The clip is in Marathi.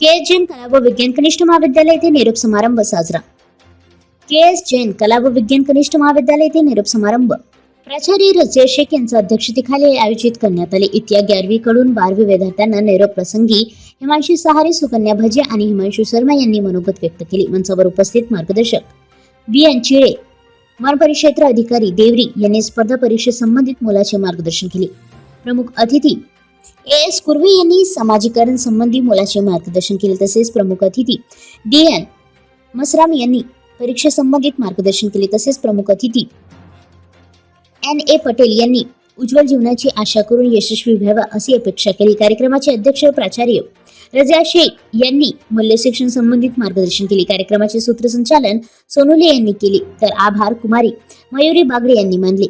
के एस जैन कला व विज्ञान कनिष्ठ महाविद्यालय येथे निरोप समारंभ साजरा. के एस जैन कला व विज्ञान कनिष्ठ महाविद्यालय येथे निरोप समारंभ. प्राचार्य रजय शेख यांच्या अध्यक्षतेखाली आयोजित करण्यात आले. इत्या ग्यारवी कडून बारवी विद्यार्थ्यांना निरोप प्रसंगी हिमांशी सहारे सुकन्या भजे आणि हिमांशू शर्मा यांनी मनोगत व्यक्त केले. मंचावर उपस्थित मार्गदर्शक बी एन चिळे मनपरिक्षेत्र अधिकारी देवरी यांनी स्पर्धा परीक्षे संबंधित मुलाचे मार्गदर्शन केले. प्रमुख अतिथी ए एस कुर्वे यांनी समाजीकरण संबंधी मुलाचे मार्गदर्शन केले तसेच प्रमुख अतिथी डी एन मसराम यांनी परीक्षेसंबंधित मार्गदर्शन केले तसेच प्रमुख अतिथी एन ए पटेल यांनी उज्ज्वल जीवनाची आशा करून यशस्वी व्हावा अशी अपेक्षा केली. कार्यक्रमाचे अध्यक्ष प्राचार्य रजा शेख यांनी मूल्य शिक्षण संबंधित मार्गदर्शन केले. कार्यक्रमाचे सूत्रसंचालन सोनुले यांनी केले तर आभार कुमारी मयुरी बागडे यांनी मानले.